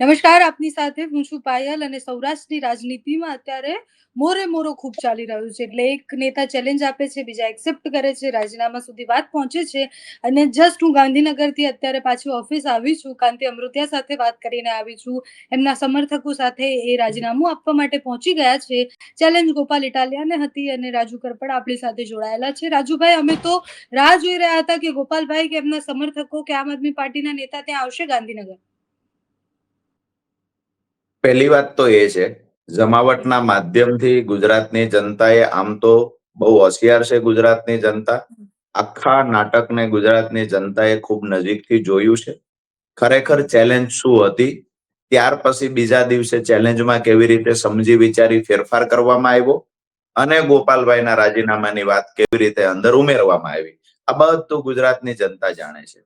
નમસ્કાર, આપની સાથે હું છું પાયલ અને સૌરાષ્ટ્રની રાજનીતિમાં અત્યારે મોરે મોરો ખૂબ ચાલી રહ્યું છે. એટલે એક નેતા ચેલેન્જ આપે છે, બીજા એક્સેપ્ટ કરે છે, રાજીનામા સુધી વાત પહોંચે છે અને જસ્ટ હું ગાંધીનગરથી અત્યારે પાછી ઓફિસ આવી છું. કાંતિ અમૃતિયા સાથે વાત કરીને આવી છું. એમના સમર્થકો સાથે એ રાજીનામું આપવા માટે પહોંચી ગયા છે. ચેલેન્જ ગોપાલ ઇટાલિયાને હતી અને રાજુ કરપડ આપણી સાથે જોડાયેલા છે. રાજુભાઈ, અમે તો રાહ જોઈ રહ્યા હતા કે ગોપાલભાઈ કે એમના સમર્થકો કે આમ આદમી પાર્ટીના નેતા ત્યાં આવશે ગાંધીનગર? પહેલી વાત તો એ છે, જમાવટના માધ્યમથી ગુજરાતની જનતાએ આમ તો બહુ હોશિયાર છે ગુજરાતની જનતા. આખા નાટકને ગુજરાતની જનતાએ ખૂબ નજીકથી જોયું છે. ખરેખર ચેલેન્જ શું હતી? ત્યાર પછી બીજા દિવસે ચેલેન્જમાં કેવી રીતે સમજી વિચારી ફેરફાર કરવામાં આવ્યો? અને ગોપાલભાઈના રાજીનામાની વાત કેવી રીતે અંદર ઉમેરવામાં આવી? આ બધું ગુજરાતની જનતા જાણે છે.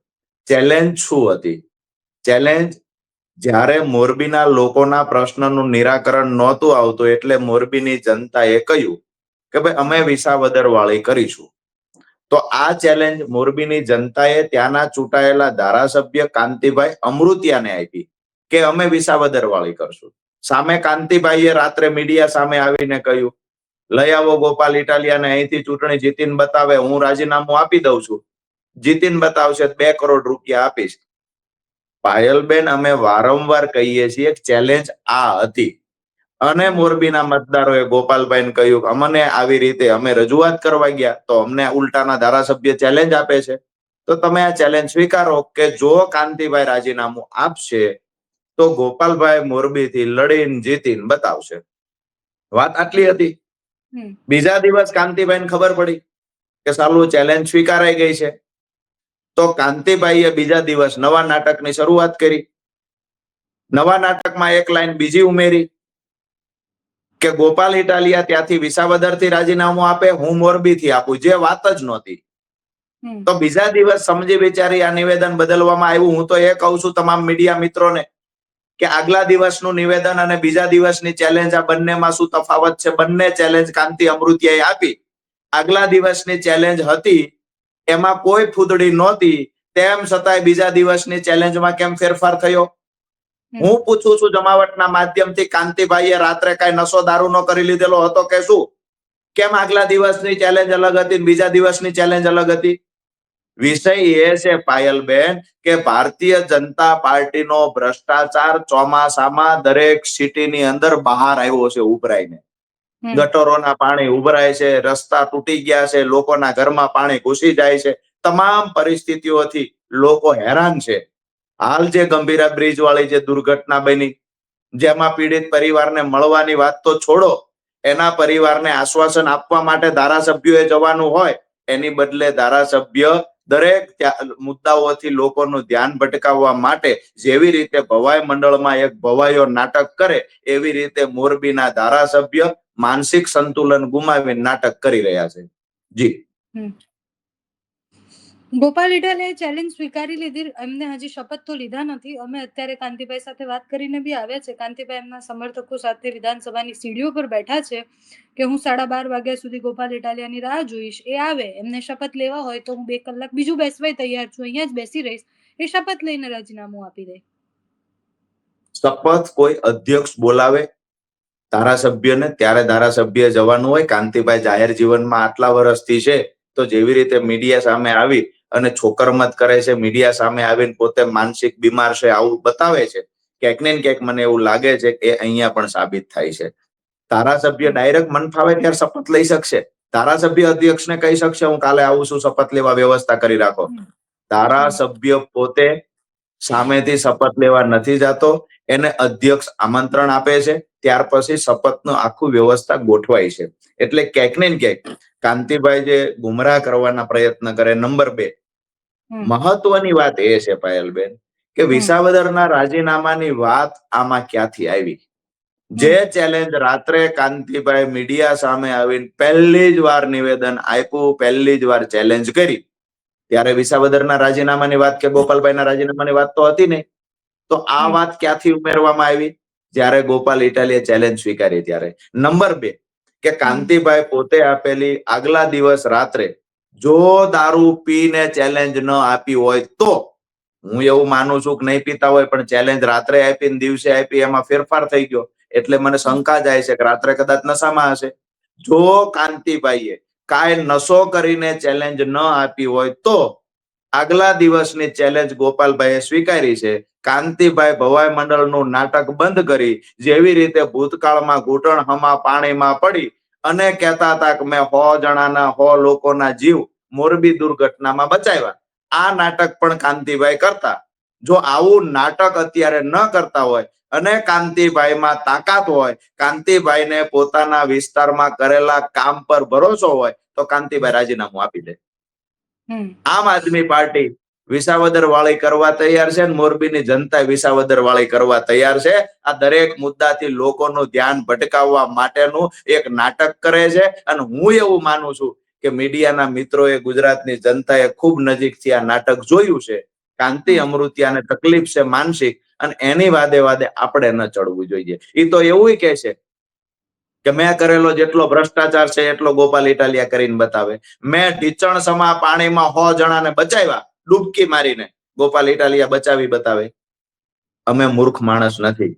ચેલેન્જ શું હતી? ચેલેન્જ જ્યારે મોરબીના લોકોના પ્રશ્નનું નિરાકરણ નહોતું આવતું એટલે મોરબીની જનતાએ કહ્યું કે ભાઈ, અમે વિસાવદર વાળી કરીશું. તો આ ચેલેન્જ મોરબીની જનતાએ ત્યાંના ચૂંટાયેલા ધારાસભ્ય કાંતિભાઈ અમૃતિયાને આપી કે અમે વિસાવદર વાળી કરશું. સામે કાંતિભાઈએ રાત્રે મીડિયા સામે આવીને કહ્યું, લઈ આવો ગોપાલ ઇટાલિયાને, અહીંથી ચૂંટણી જીતીને બતાવે, હું રાજીનામું આપી દઉં છું. જીતીને બતાવશે, બે કરોડ રૂપિયા આપીશ. પાયલબેન અમે વારંવાર કહીએ છીએ ચેલેન્જ આ હતી. અને મોરબીના મતદારોએ ગોપાલભાઈને કહ્યું અમને આવી રીતે અમે રજૂઆત કરવા ગયા તો અમને ઉલટાના ધારાસભ્ય ચેલેન્જ આપે છે. તો તમે આ ચેલેન્જ સ્વીકારો કે જો કાંતિભાઈ રાજીનામું આપશે તો ગોપાલભાઈ મોરબીથી લડીને જીતીને બતાવશે. વાત આટલી હતી. બીજા દિવસ કાંતિભાઈને ખબર પડી કે સાલું ચેલેન્જ સ્વીકારાઈ ગઈ છે. તો કાંતિભાઈએ બીજા દિવસ નવા નાટકની શરૂઆત કરી. નવા નાટકમાં એક લાઈન બીજી ઉમેરી કે ગોપાલ ઇટાલિયા ત્યાંથી વિસાવદરથી રાજીનામું આપે હું મોરબીથી આપું જે વાત જ નહોતી. તો બીજા દિવસ સમજી વિચારી આ નિવેદન બદલવામાં આવ્યું. હું તો એ કહું છું તમામ મીડિયા મિત્રોને કે આગલા દિવસનું નિવેદન અને બીજા દિવસની ચેલેન્જ આ બંનેમાં શું તફાવત છે? બંને ચેલેન્જ કાંતિ અમૃતિયાએ આપી. આગલા દિવસની ચેલેન્જ હતી એમાં કોઈ ફૂદડી નહોતી. તેમ છતાંય બીજા દિવસની ચેલેન્જમાં કેમ ફેરફાર થયો? હું પૂછું છું જમાવટના માધ્યમથી કાંતિભાઈએ રાત્રે કઈ નશો દારૂ નો કરી લીધેલો હતો કે શું? કેમ આગલા દિવસની ચેલેન્જ અલગ હતી બીજા દિવસની ચેલેન્જ અલગ હતી? વિષય એ છે પાયલબેન કે ભારતીય જનતા પાર્ટીનો ભ્રષ્ટાચાર ચોમાસામાં દરેક સિટીની અંદર બહાર આવ્યો છે ઉભરાઈને. ગટરોના પાણી ઉભરાય છે, રસ્તા તૂટી ગયા છે, લોકોના ઘરમાં પાણી ઘૂસી જાય છે. તમામ પરિસ્થિતિઓથી લોકો હેરાન છે. હાલ જે ગંભીરા બ્રિજ વાળી જે દુર્ઘટના બની, જેમાં પીડિત પરિવારને મળવાની વાત તો છોડો, એના પરિવારને આશ્વાસન આપવા માટે ધારાસભ્યોએ જવાનું હોય, એની બદલે ધારાસભ્ય દરેક મુદ્દાઓથી લોકોનું ધ્યાન ભટકાવવા માટે જેવી રીતે ભવાઈ મંડળમાં એક ભવાઈઓ નાટક કરે, એવી રીતે મોરબીના ધારાસભ્ય માનસિક સંતુલન ગુમાવી નાટક કરી રહ્યા છે. જી. ગોપાલ ઇડલે ચેલેન્જ સ્વીકારી લીધી. એમને હજી શપથ તો લીધા નથી. અમે અત્યારે કાંતિભાઈ સાથે વાત કરીને બી આવ્યા છે. કાંતિભાઈ એમના સમર્થકો સાથે વિધાનસભાની સીડીઓ પર બેઠા છે કે હું સાડા બાર વાગ્યા સુધી ગોપાલ ઇટાલિયાની રાહ જોઈશ. એ આવે. એમને શપથ લેવા હોય તો હું બે કલાક બીજું બેસવાય તૈયાર છું. અહીંયા જ બેસી રહીશ. એ શપથ લઈને રાજીનામું આપી દે. શપથ કોઈ અધ્યક્ષ બોલાવે ધારાસભ્યને ત્યારે ધારાસભ્ય જવાનું હોય કાંતિભાઈ જાહેર જીવનમાં આટલા વર્ષથી છે તો જેવી રીતે મીડિયા સામે આવી અને છોકરમત કરે છે મીડિયા સામે આવીને પોતે માનસિક બીમાર છે આવું બતાવે છે ક્યાંક ને ક્યાંક મને એવું લાગે છે કે અહીંયા પણ સાબિત થાય છે. ધારાસભ્ય ડાયરેક્ટ મન ફાવે ત્યારે શપથ લઈ શકશે. ધારાસભ્ય અધ્યક્ષને કહી શકશે હું કાલે આવું છું શપથ લેવા વ્યવસ્થા કરી રાખો. ધારાસભ્ય પોતે સામેથી શપથ લેવા નથી જતો એને અધ્યક્ષ આમંત્રણ આપે છે ત્યાર પછી શપથનું આખું વ્યવસ્થા ગોઠવાય છે. એટલે ક્યાંક ને ક્યાંક કાંતિભાઈ જે ગુમરાહ કરવાના પ્રયત્ન કરે નંબર બે. મહત્વની વાત એ છે પાયલબેન કે વિસાવદરના રાજીનામાની વાત આમાં ક્યાંથી આવી? જે ચેલેન્જ રાત્રે કાંતિભાઈ મીડિયા સામે આવીને પહેલી જ વાર નિવેદન આપ્યું પહેલી જ વાર ચેલેન્જ કરી. ત્યારે વિસાવદરના રાજીનામાની વાત કે ગોપાલભાઈના રાજીનામાની વાત તો હતી નહીં. તો આ વાત ક્યાંથી ઉમેરવામાં આવી? જ્યારે ગોપાલ ઇટાલીએ ચેલેન્જ સ્વીકારી ત્યારે. નંબર બે કે કાંતિભાઈ પોતે આપેલી આગલા દિવસ રાત્રે જો દારૂ પીને ચેલેન્જ ન આપી હોય તો હું એવું માનું છું કે નહીં પીતા હોય પણ ચેલેન્જ રાત્રે આપી દિવસે આપી એમાં ફેરફાર થઈ ગયો. એટલે મને શંકા જાય છે કે રાત્રે કદાચ નશામાં હશે. જો કાંતિભાઈએ કાંઈ નશો કરીને ચેલેન્જ ન આપી હોય તો આગલા દિવસની ચેલેન્જ ગોપાલભાઈએ સ્વીકારી છે. કાંતિભાઈ ભવાઈ મંડળનું નાટક બંધ કરી જેવી રીતે ભૂતકાળમાં ઘૂંટણ હમા પાણીમાં પડી અને કહેતા હતા કે મેં હો જણાના, હો લોકોના જીવ મોરબી દુર્ઘટનામાં બચાવ્યા. આ નાટક પણ કાંતિભાઈ કરતા. જો આવું નાટક અત્યારે ન કરતા હોય અને કાંતિભાઈમાં તાકાત હોય, કાંતિભાઈને પોતાના વિસ્તારમાં કરેલા કામ પર ભરોસો હોય તો કાંતિભાઈ રાજીનામું આપી દે. આમ આદમી પાર્ટી વિસાવદર વાળી કરવા તૈયાર છે મોરબીની જનતા વિસાવદર વાળી કરવા તૈયાર છે. આ દરેક મુદ્દાથી લોકોનું ધ્યાન ભટકાવવા માટેનું એક નાટક કરે છે અને હું એવું માનું છું કે મીડિયાના મિત્રોએ ગુજરાતની જનતાએ ખૂબ નજીકથી આ નાટક જોયું છે. કાંતિ અમૃતિયાને તકલીફ છે માનસિક અને એની વાદે વાદે આપણે ન ચડવું જોઈએ. એ તો એવું કહે છે કે મેં કરેલો જેટલો ભ્રષ્ટાચાર છે એટલો ગોપાલ ઇટાલિયા કરીને બતાવે. મેં ઢીચણ સમા પાણીમાં હો જણાને બચાવ્યા, ડૂબકી મારીને ગોપાલ ઇટાલિયા બચાવી બતાવે. અમે મૂર્ખ માણસ નથી.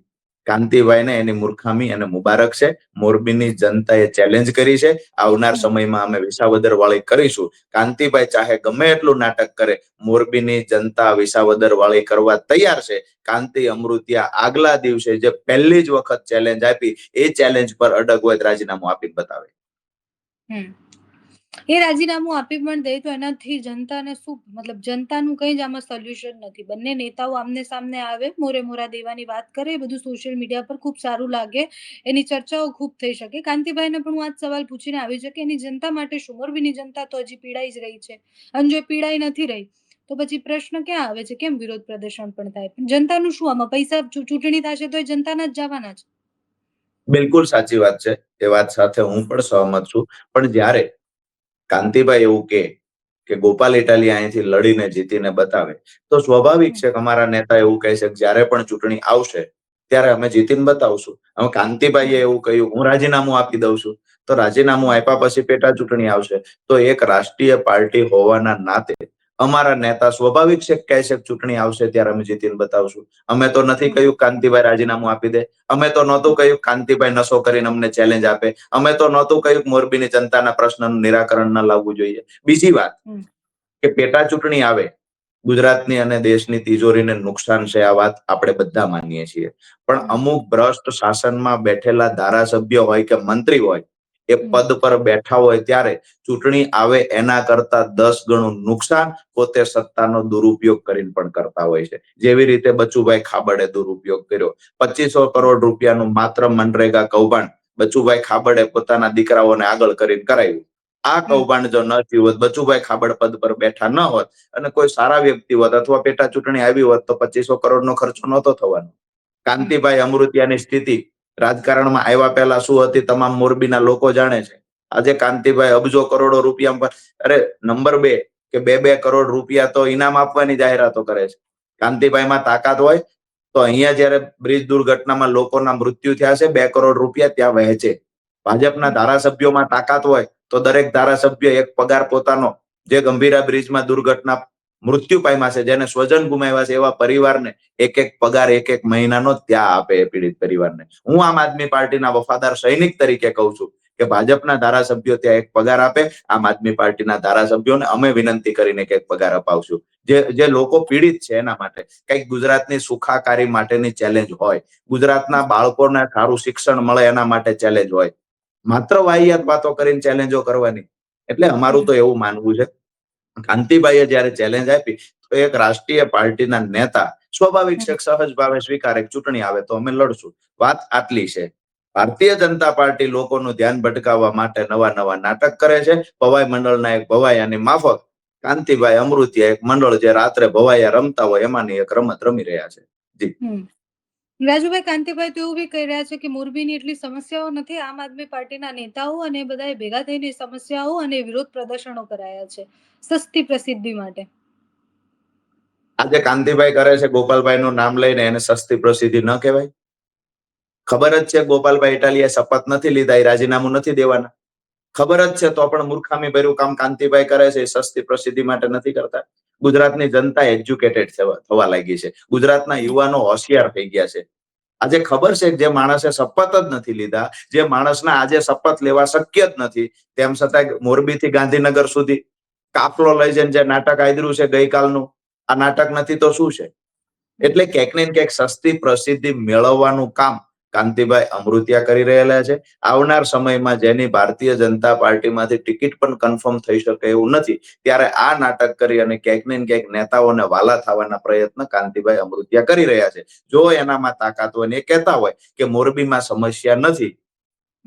કાંતિભાઈને એની મૂર્ખામી અને મુબારક છે. મોરબીની જનતાએ ચેલેન્જ કરી છે. આવનાર સમયમાં અમે વિસાવદર વાળી કરીશું. કાંતિભાઈ ચાહે ગમે એટલું નાટક કરે, મોરબીની જનતા વિસાવદર વાળી કરવા તૈયાર છે. કાંતિ અમૃતિયા આગલા દિવસે જે પહેલી જ વખત ચેલેન્જ આપી, એ ચેલેન્જ પર અડગ હોય રાજીનામું આપી બતાવે. હમ. એ રાજીનામું આપી પણ દે તો એનાથી જનતાને શું, મતલબ જનતાનું કંઈ જ આમાં સોલ્યુશન નથી. બંને નેતાઓ આમને સામને આવે, મોરે મોરા દેવાની વાત કરે બધું સોશિયલ મીડિયા પર ખૂબ સારું લાગે, એની ચર્ચાઓ ખૂબ થઈ શકે. કાંતિભાઈને પણ હું આજ સવાલ પૂછીને આવી છે કે એની જનતા માટે શું? મોરબીની જનતા તો હજી પીડાઈ જ રહી છે. અને જો પીડાઈ નથી રહી, તો પછી પ્રશ્ન ક્યાં આવે છે? કેમ વિરોધ પ્રદર્શન પણ થાય? પણ જનતાનું શું આમાં? પૈસા ચૂંટણી થશે તો એ જનતાના જ જવાના છે. બિલકુલ સાચી વાત છે. એ વાત સાથે હું પણ સહમત છું. પણ જ્યારે કાંતિભાઈ એવું કે કે ગોપાલ ઇટાલિયા અહીંથી લડીને જીતીને બતાવે. તો સ્વાભાવિક છે કે અમારા નેતા એવું કહે છે કે જ્યારે પણ ચૂંટણી આવશે, ત્યારે અમે જીતીને બતાવશું. હવે કાંતિભાઈએ એવું કહ્યું, હું રાજીનામું આપી દઉં છું. તો રાજીનામું આપ્યા પછી પેટા ચૂંટણી આવશે. તો એક રાષ્ટ્રીય પાર્ટી હોવાના નાતે અમારા નેતા સ્વાભાવિક છે કહે છે ચૂંટણી આવશે ત્યારે અમે જીતીને બતાવશું. અમે તો નથી કહ્યું કાંતિભાઈ રાજીનામું આપી દે. અમે તો નહોતું કહ્યું કાંતિભાઈ નશો કરીને અમને ચેલેન્જ આપે. અમે તો નહોતું કહ્યું મોરબીની જનતાના પ્રશ્નનું નિરાકરણ ન લાવવું જોઈએ. બીજી વાત કે પેટા ચૂંટણી આવે ગુજરાતની અને દેશની તિજોરીને નુકસાન છે આ વાત આપણે બધા માનીએ છીએ. પણ અમુક ભ્રષ્ટ શાસનમાં બેઠેલા ધારાસભ્ય હોય કે મંત્રી હોય એ પદ પર બેઠા હોય ત્યારે ચૂંટણી આવે એના કરતા દસ ગણું નુકસાન પોતે સત્તાનો દુરુપયોગ કરીને પણ કરતા હોય છે. જેવી રીતે બચુભાઈ ખાબડે દુરુપયોગ કર્યો. પચીસો કરોડ રૂપિયાનું માત્ર મનરેગા કૌભાંડ બચુભાઈ ખાબડે પોતાના દીકરાઓને આગળ કરીને કરાવ્યું આ કૌભાંડ જો ન થયું હોત બચુભાઈ ખાબડ પદ પર બેઠા ન હોત અને કોઈ સારા વ્યક્તિ હોત અથવા પેટા ચૂંટણી આવી હોત તો પચીસો કરોડનો ખર્ચો નહોતો થવાનો. કાંતિભાઈ અમૃતિયાની સ્થિતિ રાજકારણમાં આવ્યા પહેલા શું હતી તમામ મોરબીના લોકો જાણે છે. આજે કાંતિભાઈ અબજો કરોડો રૂપિયા પર અરે, નંબર બે, કે બે બે કરોડ રૂપિયા તો ઇનામ આપવાની જાહેરાતો કરે છે. કાંતિભાઈમાં તાકાત હોય તો અહીંયા જયારે બ્રિજ દુર્ઘટનામાં લોકોના મૃત્યુ થયા છે, બે કરોડ રૂપિયા ત્યાં વહેંચે ભાજપના ધારાસભ્યોમાં તાકાત હોય તો દરેક ધારાસભ્ય એક પગાર પોતાનો જે ગંભીરા બ્રિજમાં દુર્ઘટના મૃત્યુ પામ્યા છે, જેને સ્વજન ગુમાવ્યા છે, એવા પરિવારને એક એક પગાર એક એક મહિનાનો ત્યાં આપે એ પીડિત પરિવારને. હું આમ આદમી પાર્ટીના વફાદાર સૈનિક તરીકે કહું છું કે ભાજપના ધારાસભ્યો ત્યાં એક પગાર આપે, આમ આદમી પાર્ટીના ધારાસભ્યોને અમે વિનંતી કરીને કે પગાર અપાવશું. જે જે લોકો પીડિત છે એના માટે, કંઈક ગુજરાતની સુખાકારી માટેની ચેલેન્જ હોય, ગુજરાતના બાળકોને સારું શિક્ષણ મળે એના માટે ચેલેન્જ હોય. માત્ર વાહિયાત વાતો કરીને ચેલેન્જો કરવાની. એટલે અમારું તો એવું માનવું છે. કાંતિભાઈએ જયારે ચેલેન્જ આપી, તો એક રાષ્ટ્રીય પાર્ટીના નેતા સ્વાભાવિક છે સહજ ભાવે સ્વીકારે ચૂંટણી આવે તો અમે લડશું. વાત આટલી છે. ભારતીય જનતા પાર્ટી લોકોનું ધ્યાન ભટકાવવા માટે નવા નવા નાટક કરે છે. ભવાઈ મંડળના એક ભવાયાની માફક કાંતિભાઈ અમૃતિયા એક મંડળ જે રાત્રે ભવાયા રમતા હોય, એમાંની એક રમત રમી રહ્યા છે. હમ. રાજુભાઈ કાંતિભાઈ તો એવું બી કહી રહ્યા છે કે મોરબીની એટલી સમસ્યાઓ નથી. આમ આદમી પાર્ટીના નેતાઓ અને બધાએ ભેગા થઈને સમસ્યાઓ અને વિરોધ પ્રદર્શનો કરાયા છે. સસ્તી પ્રસિદ્ધિ માટે. આજે કાંતિભાઈ કરે છે ગોપાલભાઈ નું નામ લઈને એને સસ્તી પ્રસિદ્ધિ ન કહેવાય. ખબર જ છે ગોપાલભાઈ ઇટાલિયા શપથ નથી લીધા, એ રાજીનામું નથી દેવાના. ખબર જ છે તો પણ મૂર્ખામી ભર્યું કામ કાંતિભાઈ કરે છે, એ સસ્તી પ્રસિદ્ધિ માટે નથી કરતા. ગુજરાતની જનતા એજ્યુકેટેડ થવા લાગી છે. ગુજરાતના યુવાનો હોશિયાર થઈ ગયા છે. આજે ખબર છે જે માણસે શપથ જ નથી લીધા, જે માણસના આજે શપથ લેવા શક્ય જ નથી, તેમ છતાં મોરબી થી ગાંધીનગર સુધી કાફલો લઈ જઈને જે નાટક આદર્યું છે ગઈકાલનું, આ નાટક નથી તો શું છે? એટલે ક્યાંક ને ક્યાંક સસ્તી પ્રસિદ્ધિ મેળવવાનું કામ કાંતિભાઈ અમૃતિયા કરી રહેલા છે. આવનાર સમયમાં જેની ભારતીય જનતા પાર્ટીમાંથી ટિકિટ પણ કન્ફર્મ થઈ શકે એવું નથી ત્યારે આ નાટક કરી અને ક્યાંક ને ક્યાંક નેતાઓને વાલા થવાના પ્રયત્ન કાંતિભાઈ અમૃતિયા કરી રહ્યા છે. જો એનામાં તાકાત હોય ને એ કહેતા હોય કે મોરબીમાં સમસ્યા નથી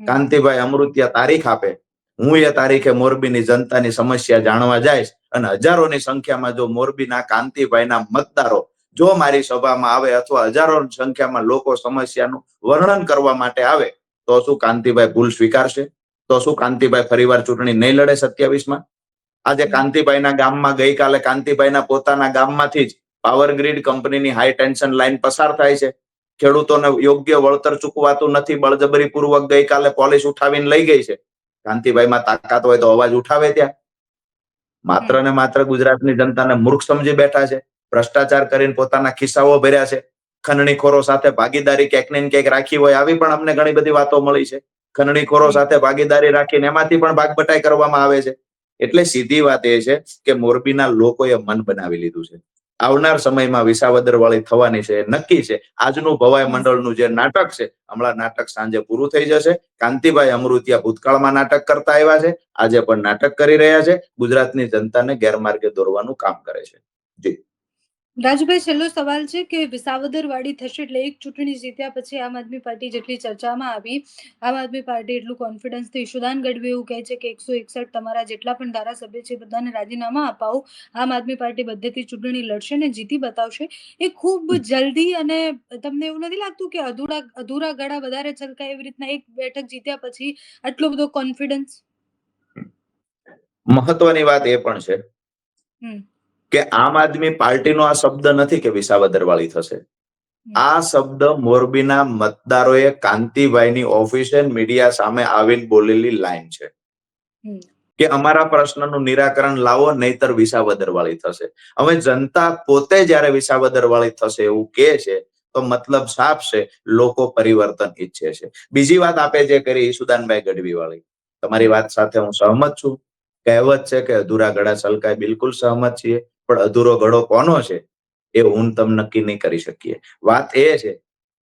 કાંતિભાઈ અમૃતિયા તારીખ આપે. હું એ તારીખે મોરબીની જનતાની સમસ્યા જાણવા જઈશ અને હજારોની સંખ્યામાં જો મોરબીના કાંતિભાઈના મતદારો જો મારી સભામાં આવે અથવા હજારો સંખ્યામાં લોકો સમસ્યાનું વર્ણન કરવા માટે આવે તો શું કાંતિભાઈ ભૂલ સ્વીકારશે? તો શું કાંતિભાઈ ફરીવાર ચૂંટણી નહીં લડે સત્યાવીસમાં? આજે કાંતિભાઈના ગામમાં ગઈકાલે કાંતિભાઈના પોતાના ગામમાંથી જ પાવર ગ્રીડ કંપનીની હાઈ ટેન્શન લાઈન પસાર થાય છે. ખેડૂતોને યોગ્ય વળતર ચૂકવાતું નથી બળજબરી પૂર્વક ગઈકાલે પોલીસ ઉઠાવીને લઈ ગઈ છે. કાંતિભાઈમાં તાકાત હોય તો અવાજ ઉઠાવે ત્યાં. માત્ર ને માત્ર ગુજરાતની જનતાને મૂર્ખ સમજી બેઠા છે. ભ્રષ્ટાચાર કરીને પોતાના ખિસ્સાઓ ભર્યા છે. ખંડણીખોરો સાથે ભાગીદારી ક્યાંક ને ક્યાંક રાખી હોય આવી પણ અમને ઘણી બધી વાતો મળી છે. ખંડણીખોરો સાથે ભાગીદારી રાખીને એમાંથી પણ ભાગબટાઈ કરવામાં આવે છે. એટલે સીધી વાત એ છે કે મોરબીના લોકોએ મન બનાવી લીધું છે. આવનાર સમયમાં વિસાવદર વાળી થવાની છે નક્કી છે. આજનું ભવાઈ મંડળનું જે નાટક છે હમણાં નાટક સાંજે પૂરું થઈ જશે. કાંતિભાઈ અમૃતિયા ભૂતકાળમાં નાટક કરતા આવ્યા છે. આજે પણ નાટક કરી રહ્યા છે. ગુજરાતની જનતાને ગેરમાર્ગે દોરવાનું કામ કરે છે. જી. રાજુભાઈ છેલ્લો સવાલ છે કે વિસાવદર વાળી થશે એટલે એક ચૂંટણી જીત્યા પછી આમ આદમી પાર્ટી જેટલી ચર્ચામાં આવી આમ આદમી પાર્ટી એટલું કોન્ફિડન્સથી ઈશુદાન ગઢવી એવું કહે છે કે એકસો એકસઠ તમારા જેટલા પણ ધારાસભ્ય છે બધાને રાજીનામા અપાવો આમ આદમી પાર્ટી બધેથી ચૂંટણી લડશે ને જીતી બતાવશે એ ખૂબ જલ્દી અને તમને એવું નથી લાગતું કે અધૂરા અધૂરા ગાળા વધારે છલકાય એવી રીતના એક બેઠક જીત્યા પછી આટલો બધો કોન્ફિડન્સ મહત્વની વાત એ પણ છે કે આમ આદમી પાર્ટીનો આ શબ્દ નથી કે વિસાવદર વાળી થશે આ શબ્દ મોરબીના મતદારોએ કાંતિભાઈની ઓફિસે મીડિયા સામે આવીને બોલેલી લાઈન છે. કે અમારા પ્રશ્નનું નિરાકરણ લાવો નહીતર વિસાવદરવાળી થશે. હવે જનતા પોતે જયારે વિસાવદરવાળી થશે એવું કે છે તો મતલબ સાફ છે લોકો પરિવર્તન ઈચ્છે છે. બીજી વાત આપે જે કરી ઈશુદાનભાઈ ગઢવી વાળી તમારી વાત સાથે હું સહમત છું. કહેવત છે કે અધૂરા ગળા સલકાય બિલકુલ સહમત છીએ. પણ અધૂરો ઘડો કોનો છે, એ હું તમ નક્કી નહીં કરી શકીએ. વાત એ છે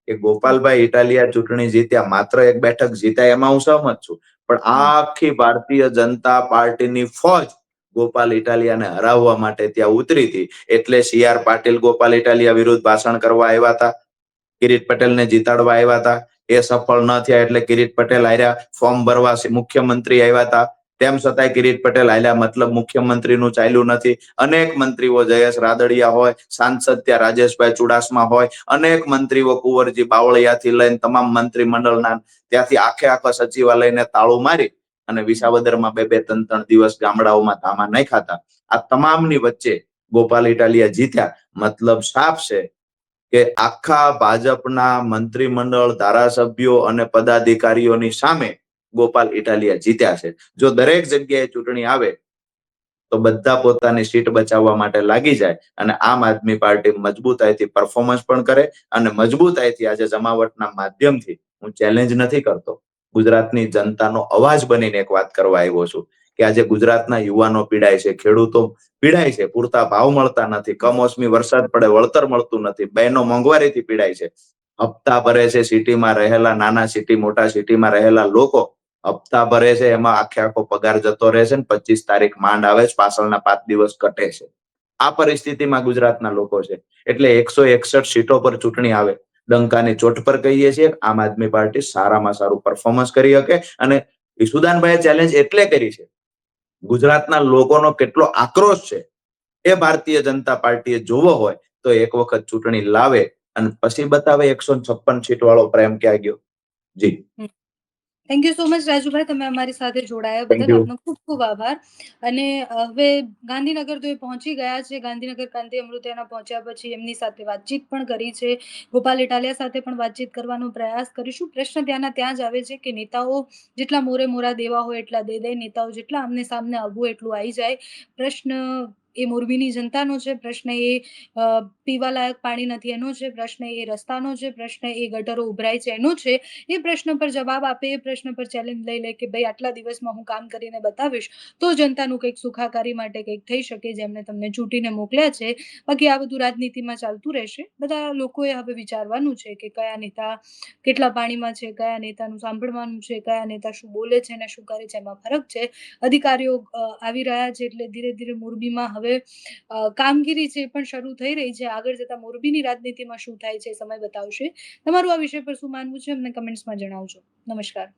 કે ગોપાલભાઈ ઇટાલિયા ચૂંટણી જીત્યા, માત્ર એક બેઠક જીત્યા એમાં હું સહમત છું. પણ આખી ભારતીય જનતા પાર્ટીની ફોજ ગોપાલ ઇટાલિયાને હરાવવા માટે ત્યાં ઉતરી હતી. એટલે સી આર પાટીલ ગોપાલ ઇટાલિયા વિરુદ્ધ ભાષણ કરવા આવ્યા હતા, કિરીટ પટેલને જીતાડવા આવ્યા હતા. એ સફળ ન થયા એટલે કિરીટ પટેલ આવ્યા ફોર્મ ભરવા મુખ્યમંત્રી આવ્યા હતા. તેમ છતાંય કિરીટ પટેલ આલ્યા મતલબ મુખ્યમંત્રીનું ચાલ્યું નથી. અનેક મંત્રીઓ જયેશ રાદડિયા હોય, સાંસદ ત્યાં રાજેશભાઈ ચુડાસમા હોય, અનેક મંત્રીઓ કુંવરજી બાવળિયાથી લઈને તમામ મંત્રીમંડળના ત્યાંથી આખે આખા સચિવાલયને તાળું મારી અને વિસાવદરમાં બે બે ત્રણ ત્રણ દિવસ ગામડાઓમાં ધામા નહીં ખાતા આ તમામની વચ્ચે ગોપાલ ઇટાલિયા જીત્યા. મતલબ સાફ છે કે આખા ભાજપના મંત્રીમંડળ, ધારાસભ્યો અને પદાધિકારીઓની સામે ગોપાલ ઇટાલિયા જીત્યા છે. જો દરેક જગ્યાએ ચૂંટણી આવે, તો બધા પોતાની સીટ બચાવવા માટે લાગી જાય અને આમ આદમી પાર્ટી મજબૂતાઈથી પરફોર્મન્સ પણ કરે અને મજબૂતાઈથી આજે જમાવટના માધ્યમથી હું ચેલેન્જ નથી કરતો. ગુજરાતની જનતાનો અવાજ બનીને એક વાત કરવા આવ્યો છું કે આજે ગુજરાતના યુવાનો પીડાય છે, ખેડૂતો પીડાય છે, પૂરતા ભાવ મળતા નથી, કમોસમી વરસાદ પડે, વળતર મળતું નથી, બહેનો મોંઘવારીથી પીડાય છે. હપ્તા ભરે છે સિટીમાં રહેલા નાના સિટી, મોટા સિટીમાં રહેલા લોકો હપ્તા ભરે છે, એમાં આખે આખો પગાર જતો રહે છે ને પચીસ તારીખ માંડ આવે છે, પાછળના પાંચ દિવસ કટે છે. આ પરિસ્થિતિમાં ગુજરાતના લોકો છે. એટલે એકસો એકસઠ સીટો પર ચૂંટણી આવે. ડંકાની ચોટ પર કહીએ છીએ આમ આદમી પાર્ટી સારામાં સારું પરફોર્મન્સ કરી શકે અને ઈસુદાનભાઈએ ચેલેન્જ એટલે કરી છે. ગુજરાતના લોકોનો કેટલો આક્રોશ છે. એ ભારતીય જનતા પાર્ટીએ જોવો હોય તો એક વખત ચૂંટણી લાવે અને પછી બતાવે એકસો છપ્પન સીટ વાળો પ્રેમ ક્યાં ગયો? જી. Thank you so much Rajubhai તમે અમારી સાથે જોડાયા. બદલ આપનો ખૂબ ખૂબ આભાર. અને હવે ગાંધીનગર તો એ પહોંચી ગયા છે. ગાંધીનગર કાંતિ અમૃતિયાના પહોંચ્યા પછી એમની સાથે વાતચીત પણ કરી છે. ગોપાલ ઇટાલિયા સાથે પણ વાતચીત કરવાનો પ્રયાસ કરીશું. પ્રશ્ન ત્યાંના ત્યાં જ આવે છે કે નેતાઓ જેટલા મોરે મોરા દેવા હોય એટલા દે દે નેતાઓ જેટલા આમને સામને આવવું એટલું આવી જાય. પ્રશ્ન એ મોરબીની જનતાનો છે પ્રશ્ન એ પીવાલાયક પાણી નથી એનો છે, પ્રશ્ન એ રસ્તાનો છે, પ્રશ્ન એ ગટરો ઉભરાય છે એનો છે. એ પ્રશ્ન પર જવાબ આપે, એ પ્રશ્ન પર ચેલેન્જ લઈ લે કે ભાઈ આટલા દિવસમાં હું કામ કરીને બતાવીશ, તો જનતાનું કંઈક સુખાકારી માટે કંઈક થઈ શકે જેમને તમને ચૂંટીને મોકલ્યા છે. બાકી આ બધું રાજનીતિમાં ચાલતું રહેશે. બધા લોકોએ હવે વિચારવાનું છે કે કયા નેતા કેટલા પાણીમાં છે, કયા નેતાનું સાંભળવાનું છે, કયા નેતા શું બોલે છે અને શું કરે છે, એમાં ફરક છે. અધિકારીઓ આવી રહ્યા છે એટલે ધીરે ધીરે મોરબીમાં હવે અ, કામગીરી છે પણ શરૂ થઈ રહી છે આગળ જતા મોરબીની રાજનીતિમાં શું થાય છે સમય બતાવશે. તમારું આ વિષય પર શું માનવું છે? અમને કમેન્ટ્સમાં જણાવજો. નમસ્કાર.